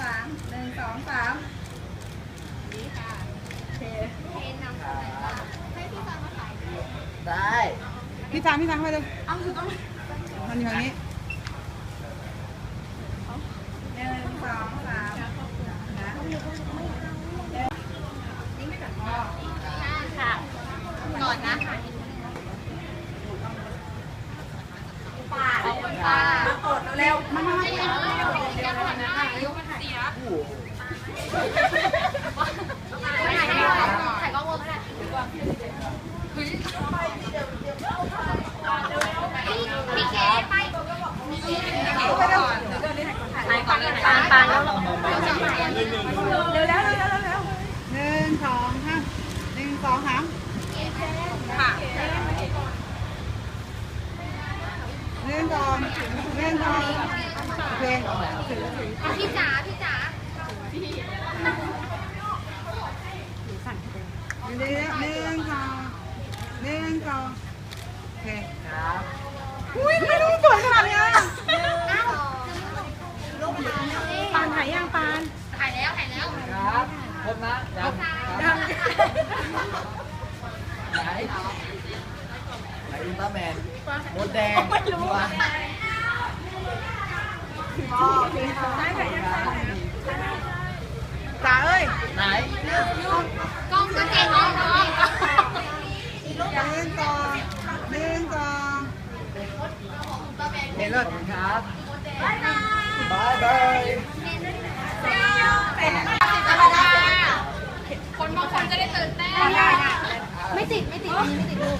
สามหนึ่งสองสามดีค่ะโอเคได้พี่จานพี่จานเข้าไปเลยเอาคือต้องมันอยู่ทางนี้หนึ่งสองสามนะนี่ไม่แบบพ่อค่ะก่อนนะปาเอาคนปามาโกดเร็วมามามา เดี๋ยวก่อนนะอายุมันเสีย โอ้โห ถ่ายให้ถ่ายกล้องวงก็ได้พี่เก๋ไปถ่ายก่อนเลยปานปานแล้วเร็วแล้วเร็วแล้วเร็วหนึ่งสองห้าหนึ่งสองสามค่ะหนึ่งสองหนึ่องโอเคพี่จ๋าพี่จ๋า อยู่ดีแล้วหนึ่ งสองหนึ่งสองโอเคครับอุ้ยทำไมดูสวยขนาดนี้อะปานถ่ายยังปานถ่ายแล้วถ่ายแล้วครับครบนะยังครับไหนไหนอุลตร้าแมนมดแดงไม่รู้ว่าจ๋าเอ้ย ไหน กล้องก็เจ๋งน้องน้อง หนึ่งสองหนึ่งสอง เห็นเลยขอบคุณครับบายบายคนบางคนจะได้ตื่นเต้นไม่ติด ไม่ติดไม่ติดลูก